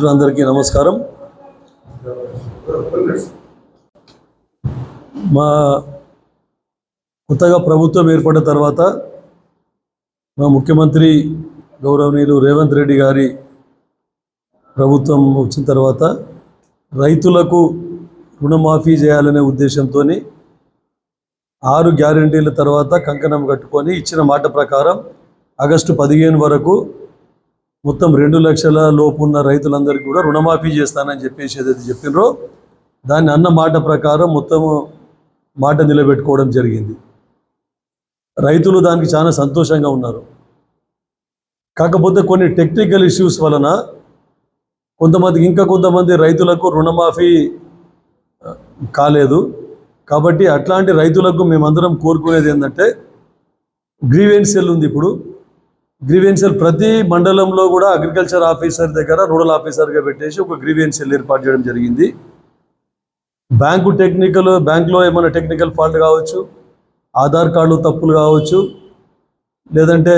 మిత్రులందరికీ నమస్కారం. మా కొత్తగా ప్రభుత్వం ఏర్పడిన తర్వాత మా ముఖ్యమంత్రి గౌరవనీయులు రేవంత్ రెడ్డి గారి ప్రభుత్వం వచ్చిన తర్వాత రైతులకు రుణమాఫీ చేయాలనే ఉద్దేశంతో ఆరు గ్యారంటీల తర్వాత కంకణం కట్టుకొని ఇచ్చిన మాట ప్రకారం ఆగస్టు పదిహేను వరకు మొత్తం రెండు లక్షల లోపు ఉన్న రైతులందరికీ కూడా రుణమాఫీ చేస్తానని చెప్పేసి ఏదైతే చెప్పినరో దాన్ని అన్న మాట ప్రకారం మొత్తం మాట నిలబెట్టుకోవడం జరిగింది. రైతులు దానికి చాలా సంతోషంగా ఉన్నారు. కాకపోతే కొన్ని టెక్నికల్ ఇష్యూస్ వలన కొంతమందికి ఇంకా కొంతమంది రైతులకు రుణమాఫీ కాలేదు. కాబట్టి అట్లాంటి రైతులకు మేమందరం కోరుకునేది ఏంటంటే గ్రీవెన్షియల్ ఉంది ఇప్పుడు. గ్రీవెన్సీలు ప్రతి మండలంలో కూడా అగ్రికల్చర్ ఆఫీసర్ దగ్గర రూరల్ ఆఫీసర్గా పెట్టేసి ఒక గ్రీవెన్సీలు ఏర్పాటు చేయడం జరిగింది. బ్యాంకు టెక్నికల్ బ్యాంకులో ఏమైనా టెక్నికల్ ఫాల్ట్ కావచ్చు ఆధార్ కార్డు తప్పులు కావచ్చు లేదంటే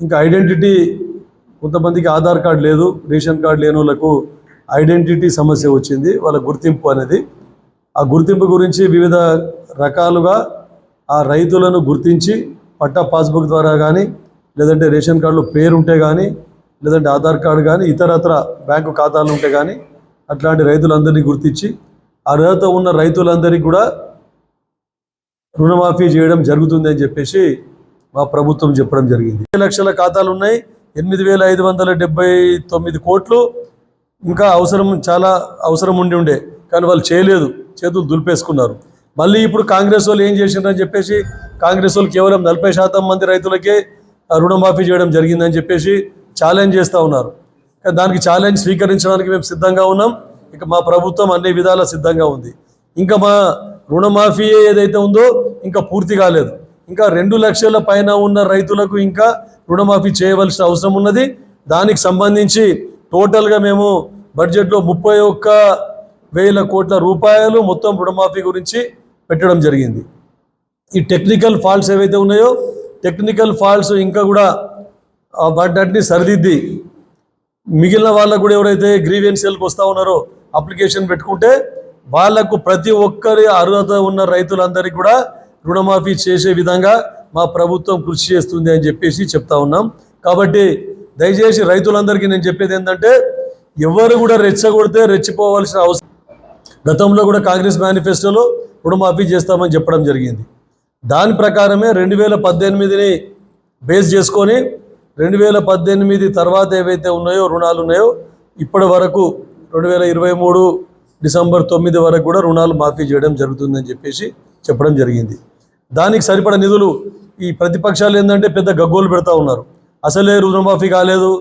ఇంకా ఐడెంటిటీ కొంతమందికి ఆధార్ కార్డు లేదు రేషన్ కార్డు లేని వాళ్ళకు ఐడెంటిటీ సమస్య వచ్చింది వాళ్ళ గుర్తింపు అనేది. ఆ గుర్తింపు గురించి వివిధ రకాలుగా ఆ రైతులను గుర్తించి పట్టా పాస్బుక్ ద్వారా కానీ లేదంటే రేషన్ కార్డులో పేరు ఉంటే కానీ లేదంటే ఆధార్ కార్డు కానీ ఇతరత్ర బ్యాంకు ఖాతాలు ఉంటే కానీ అట్లాంటి రైతులందరినీ గుర్తించి అర్హత ఉన్న రైతులందరికీ కూడా రుణమాఫీ చేయడం జరుగుతుంది అని చెప్పేసి మా ప్రభుత్వం చెప్పడం జరిగింది. ఏ లక్షల ఖాతాలు ఉన్నాయి ఎనిమిది వేల ఐదు వందల డెబ్బై తొమ్మిది కోట్లు. ఇంకా అవసరం చాలా అవసరం ఉండి ఉండే కానీ వాళ్ళు చేయలేదు చేతులు దులిపేసుకున్నారు. మళ్ళీ ఇప్పుడు కాంగ్రెస్ వాళ్ళు ఏం చేసిండ్రని చెప్పేసి కాంగ్రెస్ వాళ్ళు కేవలం నలభై శాతం మంది రైతులకే రుణమాఫీ చేయడం జరిగిందని చెప్పేసి ఛాలెంజ్ చేస్తూ ఉన్నారు. దానికి ఛాలెంజ్ స్వీకరించడానికి మేము సిద్ధంగా ఉన్నాం. ఇక మా ప్రభుత్వం అన్ని విధాలా సిద్ధంగా ఉంది. ఇంకా మా రుణమాఫీ ఏదైతే ఉందో ఇంకా పూర్తి కాలేదు. ఇంకా రెండు లక్షల పైన ఉన్న రైతులకు ఇంకా రుణమాఫీ చేయవలసిన అవసరం ఉన్నది. దానికి సంబంధించి టోటల్గా మేము బడ్జెట్లో ముప్పై ఒక్క వేల కోట్ల రూపాయలు మొత్తం రుణమాఫీ గురించి పెట్టడం జరిగింది. ఈ టెక్నికల్ ఫాల్ట్స్ ఏవైతే ఉన్నాయో టెక్నికల్ ఫాల్ట్స్ ఇంకా కూడా వాటిని సరిదిద్ది. మిగిలిన వాళ్ళకు కూడా ఎవరైతే గ్రీవెన్షియల్కి వస్తూ ఉన్నారో అప్లికేషన్ పెట్టుకుంటే వాళ్ళకు ప్రతి ఒక్కరి అర్హత ఉన్న రైతులందరికీ కూడా రుణమాఫీ చేసే విధంగా మా ప్రభుత్వం కృషి చేస్తుంది అని చెప్పేసి చెప్తా ఉన్నాం. కాబట్టి దయచేసి రైతులందరికీ నేను చెప్పేది ఏంటంటే ఎవరు కూడా రెచ్చగొడితే రెచ్చిపోవాల్సిన అవసరం గతంలో కూడా కాంగ్రెస్ మేనిఫెస్టోలో రుణమాఫీ చేస్తామని చెప్పడం జరిగింది. దాని ప్రకారమే రెండు వేల పద్దెనిమిదిని బేస్ చేసుకొని రెండు వేల పద్దెనిమిది తర్వాత ఏవైతే ఉన్నాయో రుణాలు ఉన్నాయో ఇప్పటి వరకు రెండు వేల ఇరవై మూడు డిసెంబర్ తొమ్మిది వరకు కూడా రుణాలు మాఫీ చేయడం జరుగుతుందని చెప్పేసి చెప్పడం జరిగింది. దానికి సరిపడ నిధులు ఈ ప్రతిపక్షాలు ఏంటంటే పెద్ద గగ్గోలు పెడతా ఉన్నారు. అసలే రుణమాఫీ కాలేదు.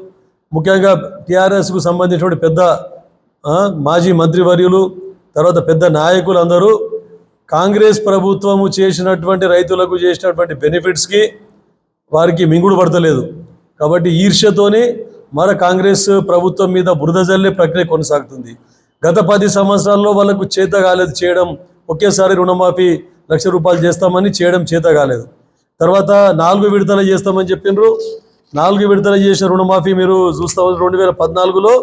ముఖ్యంగా టీఆర్ఎస్కు సంబంధించిన పెద్ద మాజీ మంత్రివర్యులు తర్వాత పెద్ద నాయకులు అందరూ కాంగ్రెస్ ప్రభుత్వము చేసినటువంటి రైతులకు చేసినటువంటి బెనిఫిట్స్కి వారికి మింగుడు పడతలేదు. కాబట్టి ఈర్ష్యతోని మన కాంగ్రెస్ ప్రభుత్వం మీద బురద జల్లే ప్రక్రియ కొనసాగుతుంది. గత పది సంవత్సరాల్లో వాళ్ళకు చేత కాలేదు చేయడం ఒకేసారి రుణమాఫీ లక్ష రూపాయలు చేస్తామని చేయడం చేత కాలేదు. తర్వాత నాలుగు విడతలు చేస్తామని చెప్పిండ్రు నాలుగు విడతలు చేసిన రుణమాఫీ మీరు చూస్తా. రెండు వేల పద్నాలుగులో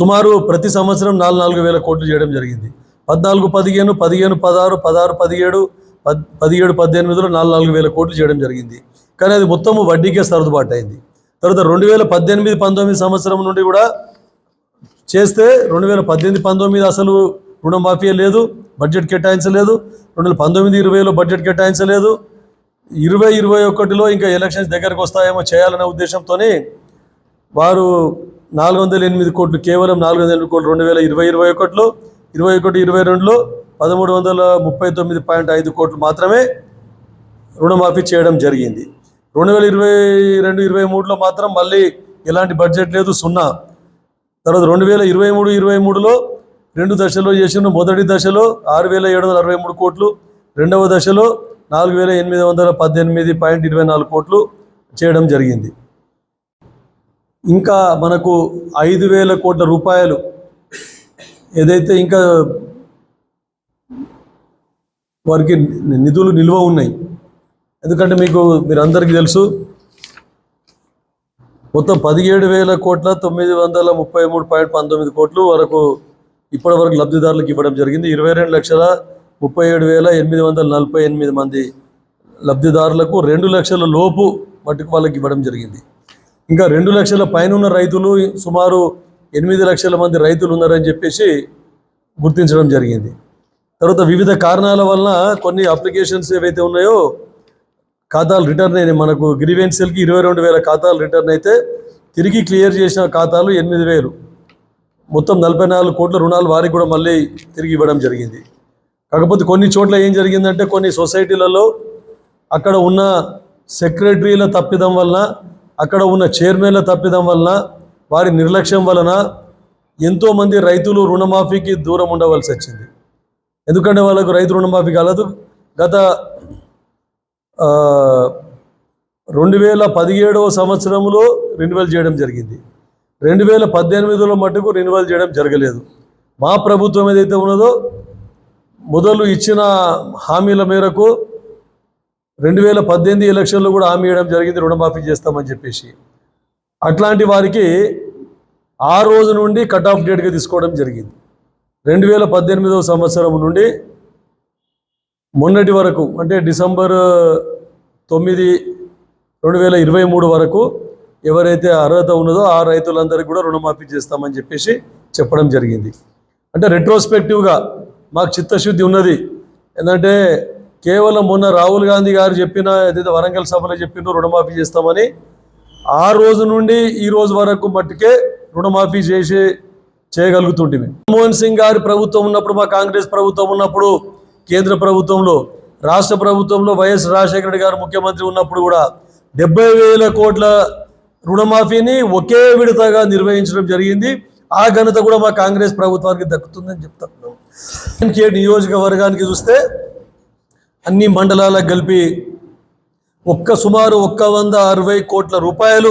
సుమారు ప్రతి సంవత్సరం నాలుగు నాలుగు వేల కోట్లు చేయడం జరిగింది. పద్నాలుగు పదిహేను పదిహేను పదహారు పదహారు పదిహేడు పద్ పదిహేడు పద్దెనిమిదిలో నాలుగు నాలుగు వేల కోట్లు చేయడం జరిగింది. కానీ అది మొత్తము వడ్డీకే సర్దుబాటు అయింది. తర్వాత రెండు వేల పద్దెనిమిది పంతొమ్మిది సంవత్సరం నుండి కూడా చేస్తే రెండు వేల పద్దెనిమిది పంతొమ్మిది అసలు రుణమాఫీ లేదు బడ్జెట్ కేటాయించలేదు. రెండు వేల పంతొమ్మిది ఇరవైలో బడ్జెట్ కేటాయించలేదు. ఇరవై ఇరవై ఒకటిలో ఇంకా ఎలక్షన్స్ దగ్గరకు వస్తాయేమో చేయాలనే ఉద్దేశంతోనే వారు నాలుగు వందల ఎనిమిది కోట్లు కేవలం నాలుగు వందల ఎనిమిది కోట్లు రెండు వేల ఇరవై ఇరవై ఒకటిలో ఇరవై ఒకటి ఇరవై రెండులో పదమూడు వందల ముప్పై తొమ్మిది పాయింట్ ఐదు కోట్లు మాత్రమే రుణమాఫీ చేయడం జరిగింది. రెండు వేల ఇరవై రెండు ఇరవై మూడులో మాత్రం మళ్ళీ ఎలాంటి బడ్జెట్ లేదు సున్నా. తర్వాత రెండు వేల ఇరవై మూడు ఇరవై మూడులో రెండు దశలో చేసిన మొదటి దశలో ఆరు వేల ఏడు వందల అరవై మూడు కోట్లు రెండవ దశలో నాలుగు వేల ఎనిమిది వందల పద్దెనిమిది పాయింట్ ఇరవై నాలుగు కోట్లు చేయడం జరిగింది. ఇంకా మనకు ఐదు వేల కోట్ల రూపాయలు ఏదైతే ఇంకా వారికి నిధులు నిల్వ ఉన్నాయి. ఎందుకంటే మీకు మీరు అందరికీ తెలుసు మొత్తం పదిహేడు వేల కోట్ల తొమ్మిది వందల ముప్పై మూడు పాయింట్ పంతొమ్మిది కోట్లు వరకు ఇప్పటి వరకు లబ్ధిదారులకు ఇవ్వడం జరిగింది. ఇరవై రెండు లక్షల ముప్పై ఏడు వేల ఎనిమిది వందల నలభై ఎనిమిది మంది లబ్ధిదారులకు రెండు లక్షల లోపు మట్టుకు వాళ్ళకి ఇవ్వడం జరిగింది. ఇంకా రెండు లక్షల పైన ఉన్న రైతులు సుమారు ఎనిమిది లక్షల మంది రైతులు ఉన్నారని చెప్పేసి గుర్తించడం జరిగింది. తర్వాత వివిధ కారణాల వలన కొన్ని అప్లికేషన్స్ ఏవైతే ఉన్నాయో ఖాతాలు రిటర్న్ అయినాయి. మనకు గ్రీవెన్సీలకి ఇరవై రెండు వేల ఖాతాలు రిటర్న్ అయితే తిరిగి క్లియర్ చేసిన ఖాతాలు ఎనిమిది వేలు. మొత్తం నలభై నాలుగు కోట్ల రుణాలు వారికి కూడా మళ్ళీ తిరిగి ఇవ్వడం జరిగింది. కాకపోతే కొన్ని చోట్ల ఏం జరిగిందంటే కొన్ని సొసైటీలలో అక్కడ ఉన్న సెక్రటరీల తప్పిదం వలన అక్కడ ఉన్న చైర్మన్ల తప్పిదం వలన వారి నిర్లక్ష్యం వలన ఎంతోమంది రైతులు రుణమాఫీకి దూరం ఉండవలసి వచ్చింది. ఎందుకంటే వాళ్ళకు రైతు రుణమాఫీ కాలదు. గత రెండు వేల పదిహేడవ సంవత్సరంలో రెన్యువల్ చేయడం జరిగింది. రెండు వేల పద్దెనిమిదిలో మటుకు రెన్యువల్ చేయడం జరగలేదు. మా ప్రభుత్వం ఏదైతే ఉన్నదో మొదలు ఇచ్చిన హామీల మేరకు రెండు వేల పద్దెనిమిది ఎలక్షన్లో కూడా హామీ ఇవ్వడం జరిగింది. రుణమాఫీ చేస్తామని చెప్పేసి. అట్లాంటి వారికి ఆ రోజు నుండి కట్ ఆఫ్ డేట్గా తీసుకోవడం జరిగింది. రెండు వేల పద్దెనిమిదవ సంవత్సరం నుండి మొన్నటి వరకు అంటే డిసెంబర్ తొమ్మిది రెండు వేల ఇరవై మూడు వరకు ఎవరైతే అర్హత ఉన్నదో ఆ రైతులందరికీ కూడా రుణమాఫీ చేస్తామని చెప్పేసి చెప్పడం జరిగింది. అంటే రెట్రోస్పెక్టివ్గా మాకు చిత్తశుద్ధి ఉన్నది. ఏంటంటే కేవలం మొన్న రాహుల్ గాంధీ గారు చెప్పిన ఏదైతే వరంగల్ సభలో చెప్పినో రుణమాఫీ చేస్తామని ఆ రోజు నుండి ఈ రోజు వరకు మట్టుకే రుణమాఫీ చేసి చేయగలుగుతుంటివి మన్మోహన్ సింగ్ గారి ప్రభుత్వం ఉన్నప్పుడు మా కాంగ్రెస్ ప్రభుత్వం ఉన్నప్పుడు కేంద్ర ప్రభుత్వంలో రాష్ట్ర ప్రభుత్వంలో వైఎస్ రాజశేఖర రెడ్డి గారు ముఖ్యమంత్రి ఉన్నప్పుడు కూడా డెబ్బై వేల కోట్ల రుణమాఫీని ఒకే విడతగా నిర్వహించడం జరిగింది. ఆ ఘనత కూడా మా కాంగ్రెస్ ప్రభుత్వానికి దక్కుతుందని చెప్తాను. కే నియోజకవర్గానికి చూస్తే అన్ని మండలాలకు కలిపి ఒక్క సుమారు ఒక్క వంద అరవై కోట్ల రూపాయలు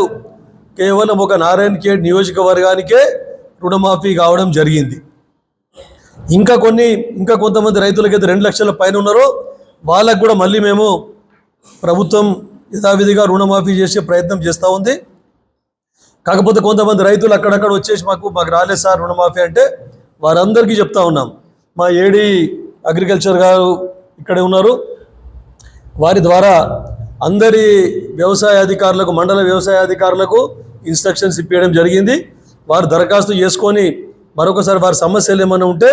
కేవలం ఒక నారాయణ ఖేడ్ నియోజకవర్గానికే రుణమాఫీ కావడం జరిగింది. ఇంకా కొన్ని ఇంకా కొంతమంది రైతులకైతే రెండు లక్షల పైన ఉన్నారో వాళ్ళకు కూడా మళ్ళీ మేము ప్రభుత్వం యథావిధిగా రుణమాఫీ చేసే ప్రయత్నం చేస్తూ ఉంది. కాకపోతే కొంతమంది రైతులు అక్కడక్కడ వచ్చేసి మాకు మాకు రాలేదు సార్ రుణమాఫీ అంటే వారందరికీ చెప్తా ఉన్నాం. మా ఏడి అగ్రికల్చర్ గారు ఇక్కడే ఉన్నారు. వారి ద్వారా అందరి వ్యవసాయ అధికారులకు మండల వ్యవసాయ అధికారులకు ఇన్స్ట్రక్షన్స్ ఇప్పించడం జరిగింది. వారు దరఖాస్తు చేసుకొని మరొకసారి వారి సమస్యలు ఏమైనా ఉంటే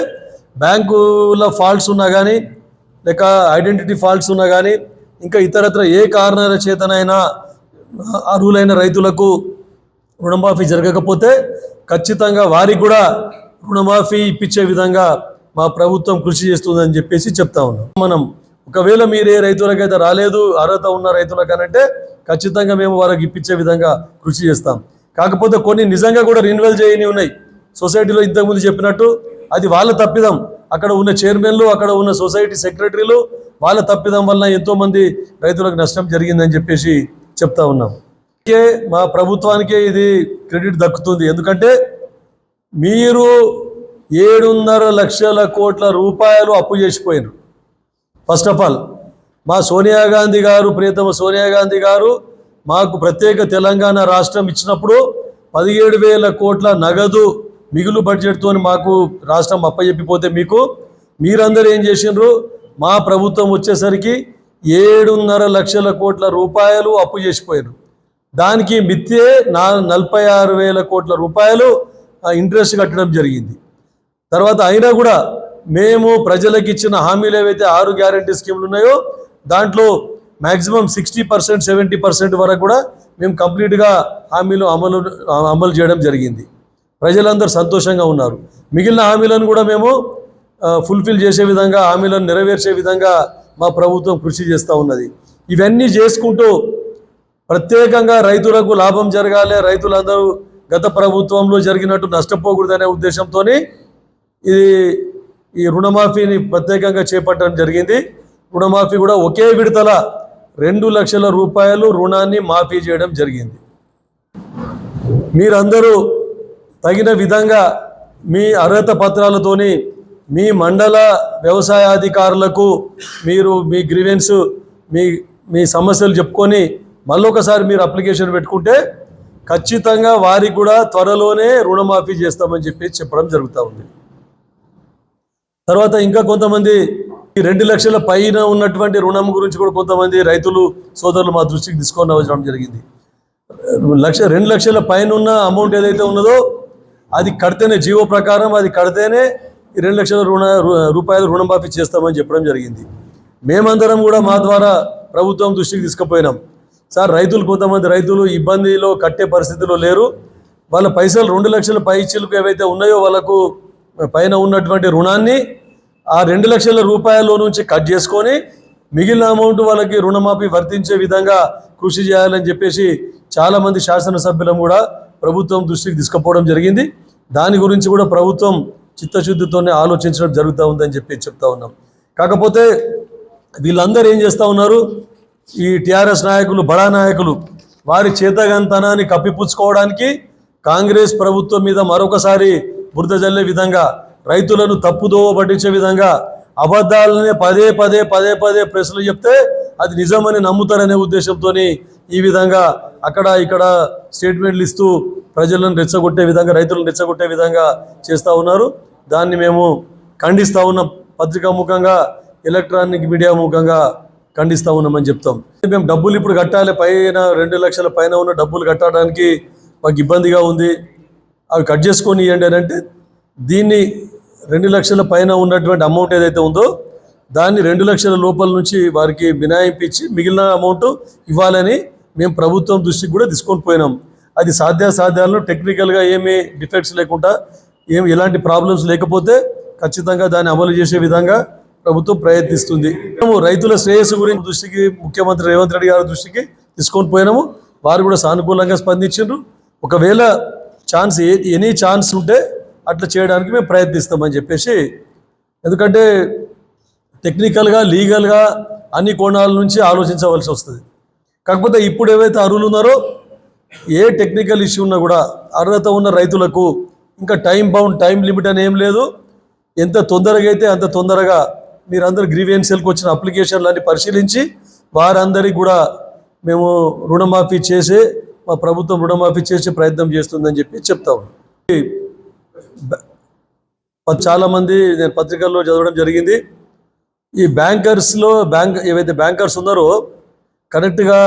బ్యాంకుల ఫాల్ట్స్ ఉన్నా కానీ లేక ఐడెంటిటీ ఫాల్ట్స్ ఉన్నా కానీ ఇంకా ఇతరత్ర ఏ కారణాల చేతనైనా అర్హులైన రైతులకు రుణమాఫీ జరగకపోతే ఖచ్చితంగా వారికి కూడా రుణమాఫీ ఇప్పించే విధంగా మా ప్రభుత్వం కృషి చేస్తుందని చెప్పేసి చెప్తా ఉన్నాం. మనం ఒకవేళ మీరు ఏ రైతులకైతే రాలేదు అర్హత ఉన్న రైతులకనంటే ఖచ్చితంగా మేము వారికి ఇప్పించే విధంగా కృషి చేస్తాం. కాకపోతే కొన్ని నిజంగా కూడా రిన్యువల్ చేయని ఉన్నాయి. సొసైటీలో ఇంతకుముందు చెప్పినట్టు అది వాళ్ళ తప్పిదం. అక్కడ ఉన్న చైర్మన్లు అక్కడ ఉన్న సొసైటీ సెక్రటరీలు వాళ్ళ తప్పిదం వలన ఎంతోమంది రైతులకు నష్టం జరిగిందని చెప్పేసి చెప్తా ఉన్నాం. అందుకే మా ప్రభుత్వానికే ఇది క్రెడిట్ దక్కుతుంది. ఎందుకంటే మీరు ఏడున్నర లక్షల కోట్ల రూపాయలు అప్పు చేసిపోయారు ఫస్ట్ ఆఫ్ ఆల్ మా సోనియా గాంధీ గారు ప్రియతమ సోనియా గాంధీ గారు మాకు ప్రత్యేక తెలంగాణ రాష్ట్రం ఇచ్చినప్పుడు పదిహేడు వేల కోట్ల నగదు మిగులు బడ్జెట్తో మాకు రాష్ట్రం అప్పచెప్పిపోతే మీకు మీరందరూ ఏం చేసిండ్రు? మా ప్రభుత్వం వచ్చేసరికి ఏడున్నర లక్షల కోట్ల రూపాయలు అప్పు చేసిపోయారు దానికి మిత్తే నా నలభై ఆరు వేల కోట్ల రూపాయలు ఇంట్రెస్ట్ కట్టడం జరిగింది. తర్వాత అయినా కూడా మేము ప్రజలకు ఇచ్చిన హామీలు ఏవైతే ఆరు గ్యారంటీ స్కీములు ఉన్నాయో దాంట్లో maximum sixty percent seventy percent వరకు కూడా మేము కంప్లీట్గా హామీలు అమలు అమలు చేయడం జరిగింది. ప్రజలందరూ సంతోషంగా ఉన్నారు. మిగిలిన హామీలను కూడా మేము ఫుల్ఫిల్ చేసే విధంగా హామీలను నెరవేర్చే విధంగా మా ప్రభుత్వం కృషి చేస్తూ ఉన్నది. ఇవన్నీ చేసుకుంటూ ప్రత్యేకంగా రైతులకు లాభం జరగాలి రైతులందరూ గత ప్రభుత్వంలో జరిగినట్టు నష్టపోకూడదనే ఉద్దేశంతో ఇది ఈ రుణమాఫీని ప్రత్యేకంగా చేపట్టడం జరిగింది. రుణమాఫీ కూడా ఒకే విడతల రెండు లక్షల రూపాయలు రుణాన్ని మాఫీ చేయడం జరిగింది. మీరందరూ తగిన విధంగా మీ అర్హత పత్రాలతోని మీ మండల వ్యవసాయాధికారులకు మీరు మీ గ్రీవెన్స్ మీ మీ సమస్యలు చెప్పుకొని మళ్ళొకసారి మీరు అప్లికేషన్ పెట్టుకుంటే ఖచ్చితంగా వారికి కూడా త్వరలోనే రుణమాఫీ చేస్తామని చెప్పి చెప్పడం జరుగుతూ ఉంది. తర్వాత ఇంకా కొంతమంది ఈ రెండు లక్షల పైన ఉన్నటువంటి రుణం గురించి కూడా కొంతమంది రైతులు సోదరులు మా దృష్టికి తీసుకొని అవసరం జరిగింది. లక్ష రెండు లక్షల పైన ఉన్న అమౌంట్ ఏదైతే ఉన్నదో అది కడితేనే జీవో ప్రకారం అది కడితేనే ఈ రెండు లక్షల రుణ రూపాయలు రుణమాఫీ చేస్తామని చెప్పడం జరిగింది. మేమందరం కూడా మా ద్వారా ప్రభుత్వం దృష్టికి తీసుకుపోయినాం. సార్ రైతులు కొంతమంది రైతులు ఇబ్బందిలో కట్టే పరిస్థితిలో లేరు. వాళ్ళ పైసలు రెండు లక్షల పై ఏవైతే ఉన్నాయో వాళ్ళకు పైన ఉన్నటువంటి రుణాన్ని ఆ రెండు లక్షల రూపాయల నుంచి కట్ చేసుకొని మిగిలిన అమౌంట్ వాళ్ళకి రుణమాఫీ వర్తించే విధంగా కృషి చేయాలని చెప్పేసి చాలామంది శాసనసభ్యులం కూడా ప్రభుత్వం దృష్టికి తీసుకుపోవడం జరిగింది. దాని గురించి కూడా ప్రభుత్వం చిత్తశుద్ధితోనే ఆలోచించడం జరుగుతూ ఉందని చెప్పి చెప్తా ఉన్నాం. కాకపోతే వీళ్ళందరూ ఏం చేస్తూ ఉన్నారు? ఈ టిఆర్ఎస్ నాయకులు బడా నాయకులు వారి చేతగంతనాన్ని కప్పిపుచ్చుకోవడానికి కాంగ్రెస్ ప్రభుత్వం మీద మరొకసారి బురద జల్లే విధంగా రైతులను తప్పుదోవ పట్టించే విధంగా అబద్ధాలనే పదే పదే పదే పదే ప్రశ్నలు చెప్తే అది నిజమని నమ్ముతారనే ఉద్దేశంతో ఈ విధంగా అక్కడ ఇక్కడ స్టేట్మెంట్లు ఇస్తూ ప్రజలను రెచ్చగొట్టే విధంగా రైతులను రెచ్చగొట్టే విధంగా చేస్తూ ఉన్నారు. దాన్ని మేము ఖండిస్తూ ఉన్న. పత్రికా ముఖంగా ఎలక్ట్రానిక్ మీడియా ముఖంగా ఖండిస్తూ ఉన్నామని చెప్తాం. మేము డబ్బులు ఇప్పుడు కట్టాలి. పైన రెండు లక్షల పైన ఉన్న డబ్బులు కట్టడానికి మాకు ఇబ్బందిగా ఉంది. అవి కట్ చేసుకొని ఇవ్వండి అని అంటే దీన్ని రెండు లక్షల పైన ఉన్నటువంటి అమౌంట్ ఏదైతే ఉందో దాన్ని రెండు లక్షల లోపల నుంచి వారికి మినాయింపు ఇచ్చి మిగిలిన అమౌంట్ ఇవ్వాలని మేము ప్రభుత్వం దృష్టికి కూడా తీసుకొని పోయినాం. అది సాధ్యాసాధ్యాలను టెక్నికల్గా ఏమీ డిఫెక్ట్స్ లేకుండా ఏం ఎలాంటి ప్రాబ్లమ్స్ లేకపోతే ఖచ్చితంగా దాన్ని అమలు చేసే విధంగా ప్రభుత్వం ప్రయత్నిస్తుంది. మేము రైతుల శ్రేయస్సు గురించి దృష్టికి ముఖ్యమంత్రి రేవంత్ రెడ్డి గారి దృష్టికి తీసుకొని పోయినాము. వారు కూడా సానుకూలంగా స్పందించారు ఒకవేళ ఛాన్స్ ఏ ఎనీ ఛాన్స్ ఉంటే అట్లా చేయడానికి మేము ప్రయత్నిస్తామని చెప్పేసి. ఎందుకంటే టెక్నికల్గా లీగల్గా అన్ని కోణాల నుంచి ఆలోచించవలసి వస్తుంది. కాకపోతే ఇప్పుడు ఏవైతే అర్హులు ఉన్నారో ఏ టెక్నికల్ ఇష్యూ ఉన్నా కూడా అర్హత ఉన్న రైతులకు ఇంకా టైం బౌండ్ టైం లిమిట్ అని ఏం లేదు. ఎంత తొందరగా అయితే అంత తొందరగా మీరందరూ గ్రీవియన్సీలకు వచ్చిన అప్లికేషన్లన్నీ పరిశీలించి వారందరికీ కూడా మేము రుణమాఫీ చేసే మా ప్రభుత్వం రుణమాఫీ చేసే ప్రయత్నం చేస్తుందని చెప్పి చెప్తా ఉన్నాను చాలామంది నేను పత్రికల్లో చదవడం జరిగింది. ఈ బ్యాంకర్స్లో బ్యాంక్ ఏవైతే బ్యాంకర్స్ ఉన్నారో కరెక్ట్గా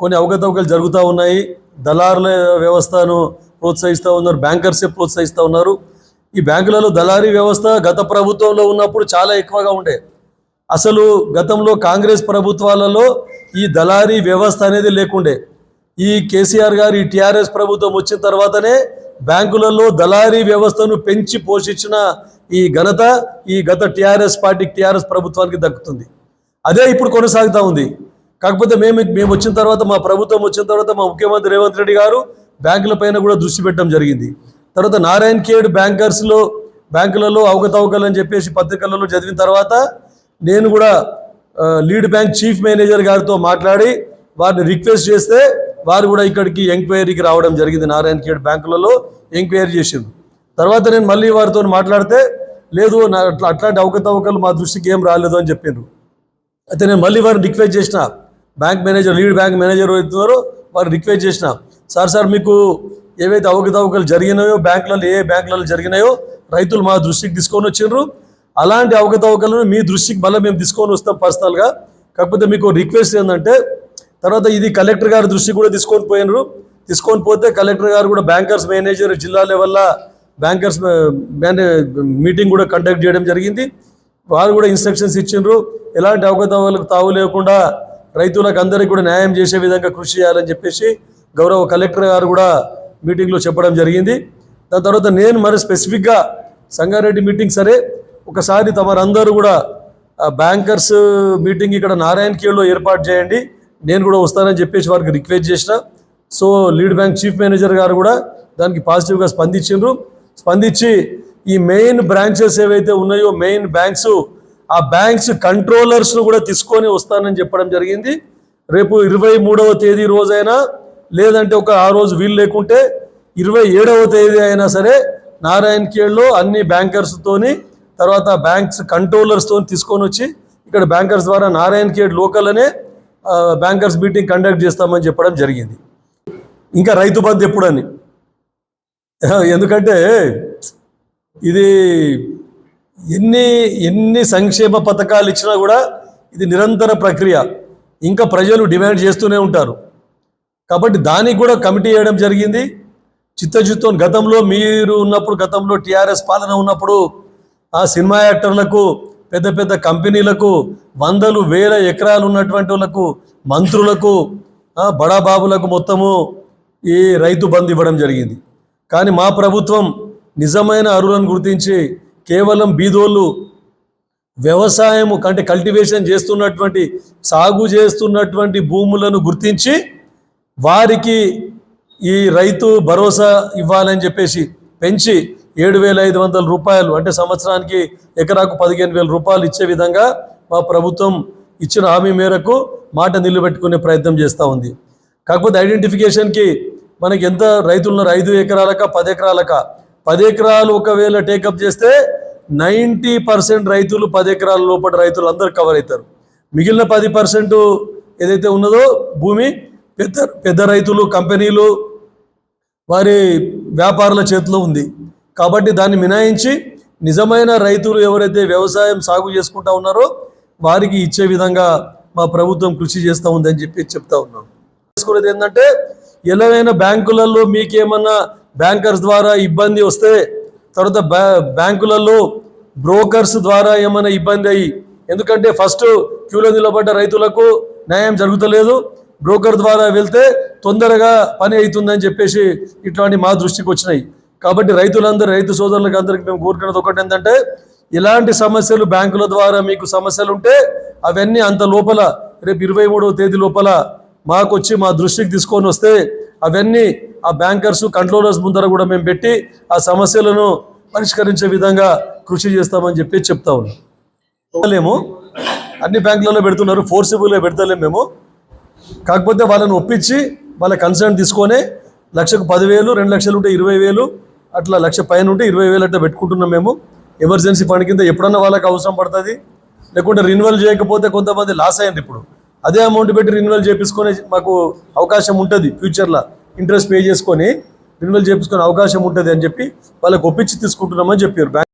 కొన్ని అవకతవకలు జరుగుతూ ఉన్నాయి. దళారుల వ్యవస్థను ప్రోత్సహిస్తూ ఉన్నారు బ్యాంకర్సే ప్రోత్సహిస్తూ ఉన్నారు. ఈ బ్యాంకులలో దళారీ వ్యవస్థ గత ప్రభుత్వంలో ఉన్నప్పుడు చాలా ఎక్కువగా ఉండే. అసలు గతంలో కాంగ్రెస్ ప్రభుత్వాలలో ఈ దళారీ వ్యవస్థ అనేది లేకుండే. ఈ కేసీఆర్ గారు ఈ టీఆర్ఎస్ ప్రభుత్వం వచ్చిన తర్వాతనే బ్యాంకులలో దళారీ వ్యవస్థను పెంచి పోషించిన ఈ ఘనత ఈ గత టీఆర్ఎస్ పార్టీ టీఆర్ఎస్ ప్రభుత్వానికి దక్కుతుంది. అదే ఇప్పుడు కొనసాగుతూ ఉంది. కాకపోతే మేము మేము వచ్చిన తర్వాత మా ప్రభుత్వం వచ్చిన తర్వాత మా ముఖ్యమంత్రి రేవంత్ రెడ్డి గారు బ్యాంకుల పైన కూడా దృష్టి పెట్టడం జరిగింది. తర్వాత నారాయణ ఖేడ్ బ్యాంకర్స్లో బ్యాంకులలో అవకతవకలు అని చెప్పేసి పత్రికలలో చదివిన తర్వాత నేను కూడా లీడ్ బ్యాంక్ చీఫ్ మేనేజర్ గారితో మాట్లాడి వారిని రిక్వెస్ట్ చేస్తే వారు కూడా ఇక్కడికి ఎంక్వైరీకి రావడం జరిగింది. నారాయణ ఖేడ్ బ్యాంకులలో ఎంక్వైరీ చేసింది తర్వాత నేను మళ్ళీ వారితో మాట్లాడితే లేదు నా అట్లా అట్లాంటి అవకతవకలు మా దృష్టికి ఏం రాలేదు అని చెప్పిండ్రు అయితే నేను మళ్ళీ వారిని రిక్వెస్ట్ చేసిన. Bank manager lead bank manager అవుతున్నారో వారు రిక్వెస్ట్ చేసిన. సార్ సార్ మీకు ఏవైతే అవకతవకలు జరిగినాయో బ్యాంకులలో ఏ బ్యాంకులలో జరిగినాయో రైతులు మా దృష్టికి తీసుకొని వచ్చిండ్రు అలాంటి అవకతవకలను మీ దృష్టికి మళ్ళీ మేము తీసుకొని వస్తాం పర్సనల్గా. కాకపోతే మీకు రిక్వెస్ట్ ఏంటంటే తర్వాత ఇది కలెక్టర్ గారి దృష్టి కూడా తీసుకొని పోయినారు. తీసుకొని పోతే కలెక్టర్ గారు కూడా బ్యాంకర్స్ మేనేజర్ జిల్లా లెవెల్లో బ్యాంకర్స్ మేనే మీటింగ్ కూడా కండక్ట్ చేయడం జరిగింది. వారు కూడా ఇన్స్ట్రక్షన్స్ ఇచ్చిండ్రు. ఎలాంటి అవకతవకలకు తావు లేకుండా రైతులకు అందరికీ కూడా న్యాయం చేసే విధంగా కృషి చేయాలని చెప్పేసి గౌరవ కలెక్టర్ గారు కూడా మీటింగ్లో చెప్పడం జరిగింది. దాని తర్వాత నేను మరి స్పెసిఫిక్గా సంగారెడ్డి మీటింగ్ సరే ఒకసారి తమరందరూ కూడా బ్యాంకర్స్ మీటింగ్ ఇక్కడ నారాయణ ఏర్పాటు చేయండి. నేను కూడా వస్తానని చెప్పేసి వారికి రిక్వెస్ట్ చేసిన. So lead bank chief manager గారు కూడా దానికి పాజిటివ్గా స్పందించిండ్రు. స్పందించి ఈ మెయిన్ బ్రాంచెస్ ఏవైతే ఉన్నాయో మెయిన్ బ్యాంక్స్ ఆ బ్యాంక్స్ కంట్రోలర్స్ను కూడా తీసుకొని వస్తానని చెప్పడం జరిగింది. రేపు ఇరవై మూడవ తేదీ రోజైనా లేదంటే ఒక ఆ రోజు వీలు లేకుంటే ఇరవై ఏడవ తేదీ అయినా సరే నారాయణ ఖేడ్లో అన్ని బ్యాంకర్స్తోని తర్వాత బ్యాంక్స్ కంట్రోలర్స్తో తీసుకొని వచ్చి ఇక్కడ బ్యాంకర్స్ ద్వారా నారాయణ ఖేడ్ లోకల్ అనే బ్యాంకర్స్ మీటింగ్ కండక్ట్ చేస్తామని చెప్పడం జరిగింది. ఇంకా రైతు బంధు ఎప్పుడని? ఎందుకంటే ఇది ఎన్ని ఎన్ని సంక్షేమ పథకాలు ఇచ్చినా కూడా ఇది నిరంతర ప్రక్రియ. ఇంకా ప్రజలు డిమాండ్ చేస్తూనే ఉంటారు. కాబట్టి దానికి కూడా కమిటీ వేయడం జరిగింది. చిత్తచిత్తం గతంలో మీరు ఉన్నప్పుడు గతంలో టీఆర్ఎస్ పాలన ఉన్నప్పుడు ఆ సినిమా యాక్టర్లకు పెద్ద పెద్ద కంపెనీలకు వందలు వేల ఎకరాలు ఉన్నటువంటి వాళ్ళకు మంత్రులకు బడాబాబులకు మొత్తము ఈ రైతు బంద్ ఇవ్వడం జరిగింది. కానీ మా ప్రభుత్వం నిజమైన అరువులను గుర్తించి కేవలం బీదోళ్ళు వ్యవసాయం అంటే కల్టివేషన్ చేస్తున్నటువంటి సాగు చేస్తున్నటువంటి భూములను గుర్తించి వారికి ఈ రైతు భరోసా ఇవ్వాలని చెప్పేసి పెంచి ఏడు వేల ఐదు వందల రూపాయలు. అంటే సంవత్సరానికి ఎకరాకు పదిహేను వేల రూపాయలు ఇచ్చే విధంగా మా ప్రభుత్వం ఇచ్చిన హామీ మేరకు మాట నిలబెట్టుకునే ప్రయత్నం చేస్తూ ఉంది. కాకపోతే ఐడెంటిఫికేషన్కి మనకి ఎంత రైతులున్నారు? ఐదు ఎకరాలక పది ఎకరాలక? పది ఎకరాలు ఒకవేళ టేకప్ చేస్తే నైంటీ పర్సెంట్ రైతులు పది ఎకరాల లోపల రైతులు అందరూ కవర్ అవుతారు. మిగిలిన పది పర్సెంట్ ఏదైతే ఉన్నదో భూమి పెద్ద పెద్ద రైతులు కంపెనీలు వారి వ్యాపారుల చేతిలో ఉంది. కాబట్టి దాన్ని మినాయించి నిజమైన రైతులు ఎవరైతే వ్యవసాయం సాగు చేసుకుంటా ఉన్నారో వారికి ఇచ్చే విధంగా మా ప్రభుత్వం కృషి చేస్తూ ఉందని చెప్పి చెప్తా ఉన్నాం. చేసుకునేది ఏంటంటే ఎలాగైనా బ్యాంకులలో మీకేమన్నా బ్యాంకర్స్ ద్వారా ఇబ్బంది వస్తే తర్వాత బ్యాంకులలో బ్రోకర్స్ ద్వారా ఏమైనా ఇబ్బంది అయ్యి ఎందుకంటే ఫస్ట్ క్యూలో నిలబడ్డ రైతులకు న్యాయం జరుగుతలేదు. బ్రోకర్ ద్వారా వెళ్తే తొందరగా పని అవుతుందని చెప్పేసి ఇట్లాంటి మా దృష్టికి వచ్చినాయి. కాబట్టి రైతులందరూ రైతు సోదరులకు అందరికి మేము కోరుకునేది ఒకటి ఏంటంటే ఇలాంటి సమస్యలు బ్యాంకుల ద్వారా మీకు సమస్యలు ఉంటే అవన్నీ అంత లోపల రేపు ఇరవై మూడవ తేదీ లోపల మాకు వచ్చి మా దృష్టికి తీసుకొని వస్తే అవన్నీ ఆ బ్యాంకర్స్ కంట్రోలర్స్ ముందర కూడా మేము పెట్టి ఆ సమస్యలను పరిష్కరించే విధంగా కృషి చేస్తామని చెప్పి చెప్తా ఉన్నాం. లేము అన్ని బ్యాంకులలో పెడుతున్నారు ఫోర్సిబుల్గా పెడతలేము మేము. కాకపోతే వాళ్ళని ఒప్పించి వాళ్ళ కన్సర్న్ తీసుకొని లక్షకు పదివేలు రెండు లక్షలు ఉంటే ఇరవై వేలు అట్లా లక్ష పైన ఉంటే ఇరవై వేలు అట్లా పెట్టుకుంటున్నాం మేము. ఎమర్జెన్సీ ఫండ్ కింద ఎప్పుడన్నా వాళ్ళకి అవసరం పడుతుంది. లేకుంటే రిన్యువల్ చేయకపోతే కొంతమంది లాస్ అయ్యింది ఇప్పుడు. అదే అమౌంట్ పెట్టి రిన్యువల్ చేపించుకొని మాకు అవకాశం ఉంటుంది ఫ్యూచర్లో. ఇంట్రెస్ట్ పే చేసుకొని రిన్యువల్ చేపించుకునే అవకాశం ఉంటుంది అని చెప్పి వాళ్ళకి ఒప్పించి తీసుకుంటున్నామని చెప్పారు.